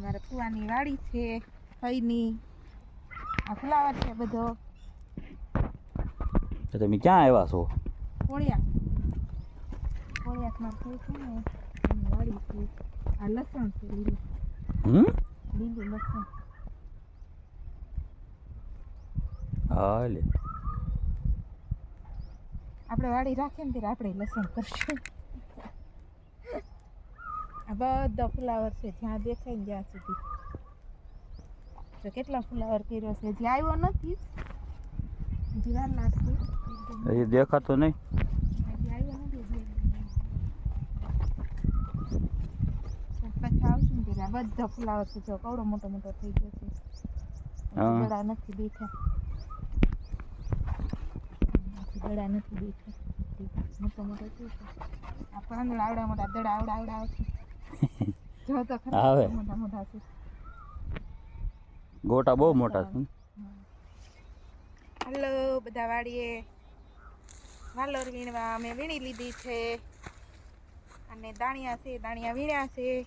અમારે ફુવાની વાડી છે ફઈની આ ફ્લાવર છે બધો. તો તમે ક્યાં આવ્યા છો? કોળિયા કોળિયામાં ફઈ છે ને એની વાડી છે. આ લસણ છે લીલું. હમ? લીલું લસણ. હા લે. આપણે વાડી રાખીએ ને ત્યારે આપણે લસણ કરશું. આ બધા ફુલાવર છે જ્યાં દેખાય ને ત્યાં સુધી. તો કેટલા ફુલાવર કર્યો છે? હજી આવ્યો નથી. હજી વાર લાગશે. હજી દેખાતો નહીં. હજી આવ્યો નથી પછી આવશું ને પેલા બધા ફુલાવર છે જો કવડો મોટો મોટો થઈ ગયો છે. ગળા નથી બેઠા. ગળા નથી બેઠા. મોટો મોટો છે આ પાંદડા આવડા મોટા દડા આવડા આવડા આવશે. આવે. ગોટા બહુ મોટા છે. હલો બધા વાડીએ. વાલોર વીણવા અમે વીણી લીધી છે. અને દાણિયા છે દાણિયા વીણ્યા છે.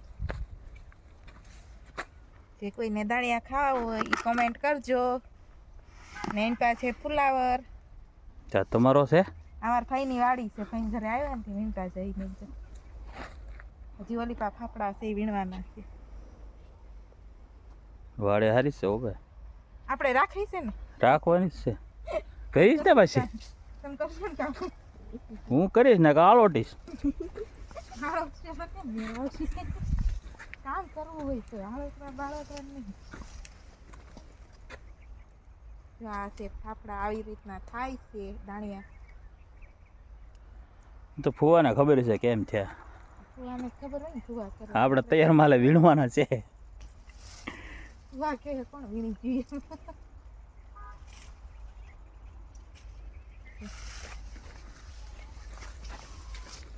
જે કોઈને દાણિયા ખાવા હોય એ કોમેન્ટ કરજો. ને એની પાસે ફુલાવર. તમારો છે? અમાર ભાઈની વાડી છે ભાઈ ઘરે આવ્યા ને તે વીણતા જઈને હજી ઓલી પા ફાફડા છે એ વીણવાના છે. વાડે હારી છે ઓબે આપણે રાખી છે ને? રાખવાની છે. કરીશ ને પછી? તમે કરશો ને કામ? હું કરીશ ને તો કેમ કરવું હોય તો આળોતરા બાળોતરા નહીં. જો આ છે ફાફડા આવી રીતના થાય છે દાણિયા તો ફુવાને ખબર છે કેમ છે આપણે તૈયાર માલે વીણવાના છે. વા કે કોણ વીણી જોઈએ?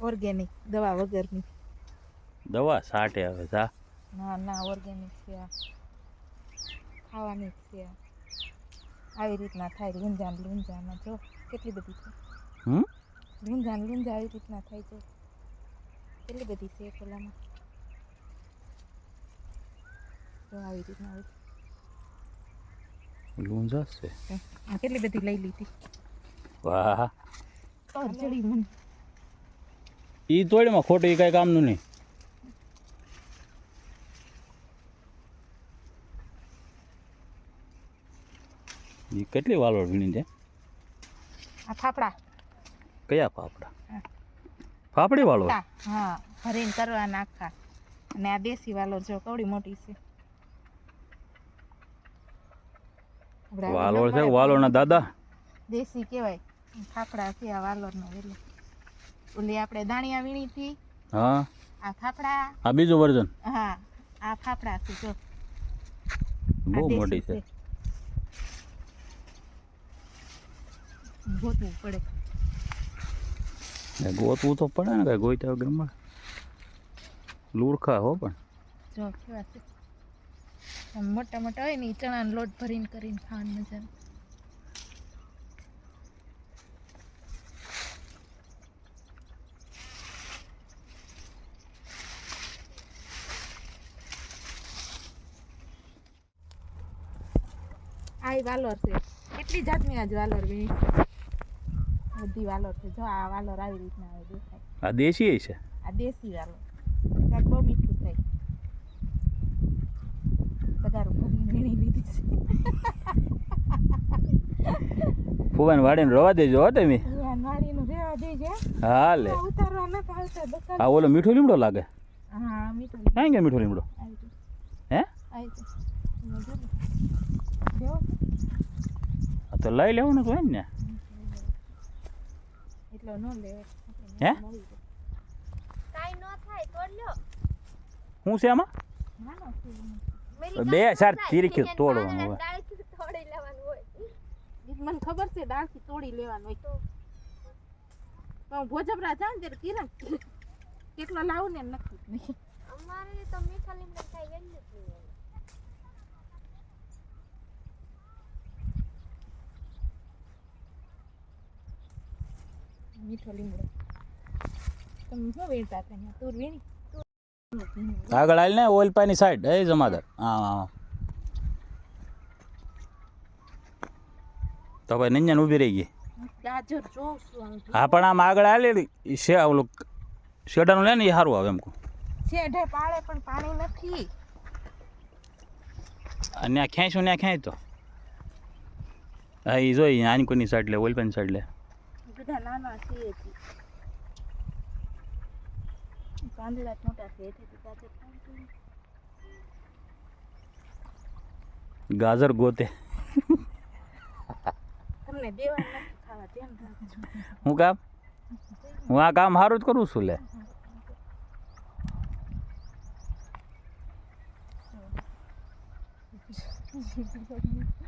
ઓર્ગેનિક દવા વગરની. દવા સાટે આવે જા. ના ના ઓર્ગેનિક છે આ. ખાવાની છે આવી રીતના થાય લૂંજાન લૂંજામાં જો કેટલી બધી છે? હમ? લૂંજાન લૂંજા આવી રીતના થાય છે. કેટલી બધી છે પેલામાં તો આવી રીતના હોય લૂંજાસ છે. આ કેટલી બધી લઈ લીધી વાહ ચડી મને ઈ તોડમાં ખોટું ઈ કઈ કામનું નહીં ઈ કેટલી વાલોળ વીણી છે આ ફાફડા કયા ફાફડા. ફાફડી વાળો હા ભરીને કરવા નાખા. અને આ દેશી વાલો જો કવડી મોટી છે. વાલોળ છે વાલોળના દાદા. દેશી કહેવાય. ફાફડા છે આ વાલોરનો વેલો. ઓલી આપણે દાણિયા વીણી હતી. હા. આ ફાફડા. આ બીજું વર્ઝન. હા આ ફાફડા છે જો. બહુ મોટી છે. ગોતવું પડે. ગોતવું તો પડે ને કઈ ગોઈતા વગર લુરખા હો પણ. મોટા મોટા હોય ને ચણા ચણાનો લોટ ભરીને કરીને ખાવાની મજા આઈ વાલોર છે. કેટલી જાતની આજ વાલોર છે? બધી વાલોર છે. જો આ વાલોર આવી રીતના આવે દેખાય. આ દેશી છે? આ દેશી વાલો. શાક બહુ મીઠું થાય. બધા ભરીને વીણી લીધી છે. ફુવાન વાડીને રવા દેજો હો તમે. ભગવાન વાડીનું રેવા દેજે. હા લે ઉતારવા આવતા આ ઓલો મીઠો લીમડો લાગે. હા મીઠું ક્યાં ગયા મીઠો લીમડો? હે? ને. આ તો લઈ લેવાનું તો હોય ને. એટલો ન લેવો હે? મળી કાઈ નો થાય તોડ લ્યો હું છે આમાં બે હજાર એને તોડવાનું ઈ મને ખબર છે ડાળખી તોડી લેવાનું હોય. તો હું ભોજપરા જાઉં ને ત્યારે કિરણ કેટલો લાવું ને એમ નક્કી. અમારે તો મીઠા લીમડા કાંઈ વેલ્યુ જ નહીં હોય. મીઠો લીમડો. તમે શું વીણતા હતા અહીંયા? તુર વીણી? આગળ આવીને ને ઓઇલ પાની સાઈડ એ જમાદાર? હા હા તો ભાઈ નંજન ઊભી રહી ગઈ. હા પણ આમ આગળ હાલે છે ઓલું શેડાનું લે ને એ સારું આવે એમ કહું. છેડે પાળે પણ પાણી નથી. અને ખેંચું ત્યાં ખેંચ તો. હા એ જોઈ આની કોની સાઈડ લે ઓઇલ પાની સાઈડ લે. બધા નાના છે હજી પાંદડા મોટા છે એથી ગાજર ખાવું જોઈએ. ગાજર ગોતે તમને દેવા નથી ખાવા ધ્યાન રાખજો હું કામ હું આ કામ સારું જ કરું છું લે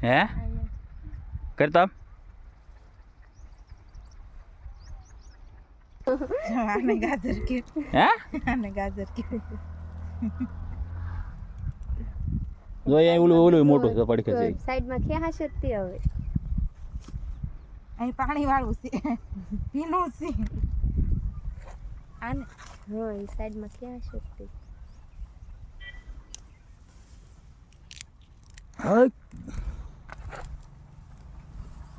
હે કરતા આને ગાજર કે હે? આને ગાજર કે જો અહીંયા ઓલું ઓલું મોટું છે પડખે છે. સાઈડમાં ખેહા શક્તિ હવે? અહીં પાણી વાળું છે. પીનું છે. આને હા એ સાઈડમાં ક્યાં હશે તે? હા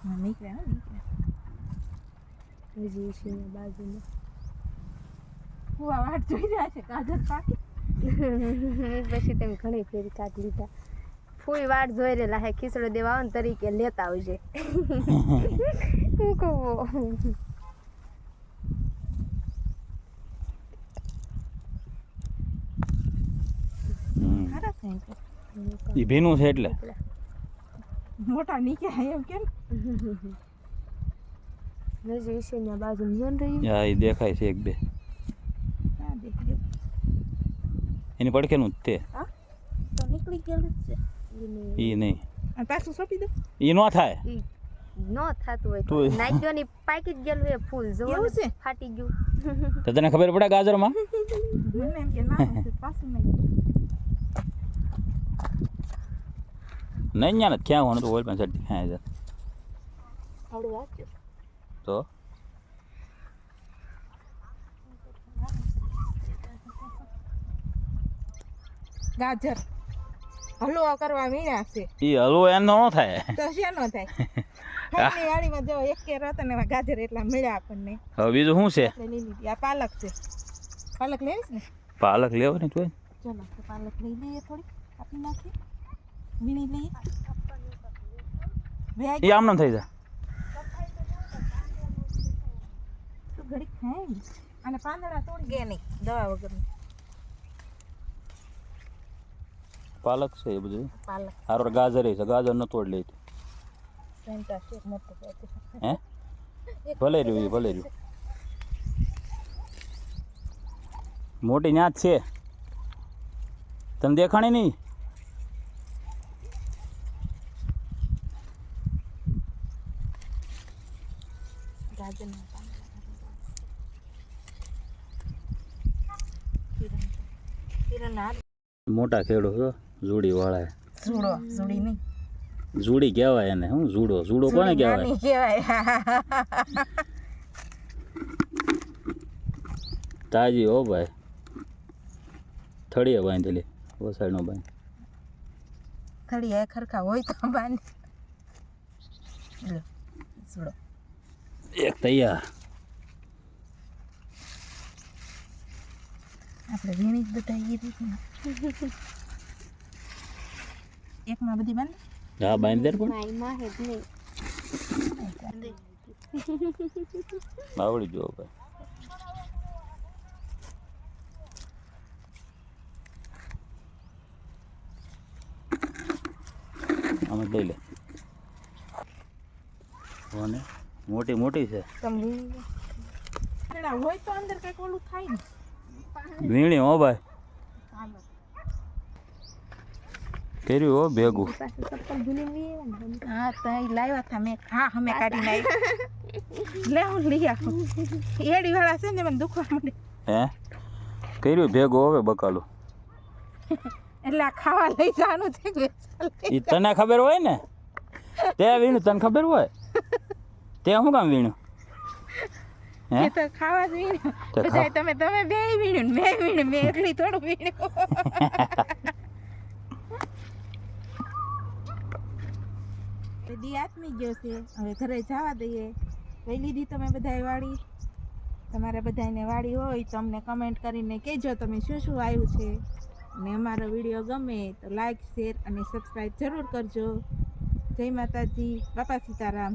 હા, નીકળે. છે બાજુમાં. હું આ વાટ જોઈ રહ્યા છે કાજલ પાકી? પછી તેમ ઘણી ફેરી કાઢ લીધા. ફૂઈ વાટ જોઈ રહેલા હે ખીચડો દેવા આવે તરીકે લેતા આવજે. હું કહું. ઈ ભીનું છે એટલે. મોટા નીકળ્યા એમ કેમ? હજી છે ને બાજુમાં જન રહ્યું. હા એ દેખાય છે એક બે. એની પડખેનું જ તે. હા? તો નીકળી ગયેલું જ છે. એ નહીં. પાછું સોંપી દો. એ ન થાય. નો ન થતું હોય તો. નાખ્યો ની પાકી જ ગયેલું એ ફૂલ જો છે? ફાટી ગયું. તો તને ખબર પડે ગાજરમાં? મને એમ કે નાનું પાછું નહીં. નહીં ક્યાં હોવાનું તો ઓઇલ પણ જાય આવડું વાંચ્યો. તો. ગાજર. હલવો કરવા મીણ્યા છે. ઈ હલવો એનો નો થાય. તો શેનો થાય? ફળની વાડીમાં જો એક કે રત ને ગાજર એટલા મળ્યા આપણને. હવે બીજું શું છે? આ પાલક છે. પાલક લેવીશ ને? પાલક લેવો ને જોઈ ચલો તો પાલક લઈ લઈએ થોડી આપી નાખી વીણી લઈએ. એ આમ થઈ જાય તો ઘડીક ખાય ને અને પાંદડા તોડી ગયા નહીં દવા વગર પાલક છે એ બધું? પાલક. હારો ગાજર છે ગાજર ન તોડ લે હે? ભલે રહ્યું ભલે રહ્યું. મોટી ન્યાત છે. તને દેખાણી નહીં? ગાજરના પાંદડા કિરણ કિરણ હાથ મોટા ખેડો છો જુડી વાળા સૂડો સૂડી નહીં. જુડી કહેવાય એને હું જુડો? જુડો કોને કહેવાય? તાજી હો ભાઈ. થળીએ બાંધેલી વસાડનો બાંધ. થળીએ ખરખા હોય તો બાંધ. એક તૈયાર. આપણે વીણી જ બધા એ રીતે એકમાં બધી બંધ. હા બાંધી દે ને પણ. માયમાં હે જ નહીં. આવડી જો ભાઈ. આમાં લઈ લે. કોને મોટી મોટી છે. તમે વીણી લો હોય તો અંદર કંઈક ઓલું થાય ને. વીણી હો ભાઈ. કર્યું હો ભેગું. હા તો લાવ્યા હતા મેં. હા અમે કાઢી નાખી. લે હું લઈ આવું એડી વાળા છે ને મને દુખવા માંડે. હે? કર્યું ભેગું હવે બકાલું. એટલે આ ખાવા લઈ જવાનું છે એ તને ખબર હોય ને? તે વીણું તને ખબર હોય? તે શું કામ વીણું? એ તો ખાવા જ વીણ્યું તો તમે તમે બે વીણ્યું ને મેં વીણ્યું મેં એકલી થોડું વીણ્યું દી આથમી ગયો છે. હવે ઘરે જવા દઈએ. કઈ લીધી તમે બધાય વાડી તમારે બધાને વાળી હોય તો અમને કમેન્ટ કરીને કહેજો તમે શું શું આવ્યું છે. અને અમારો વીડિયો ગમે તો લાઈક શેર અને સબસ્ક્રાઈબ જરૂર કરજો. જય માતાજી. બાપા સીતારામ.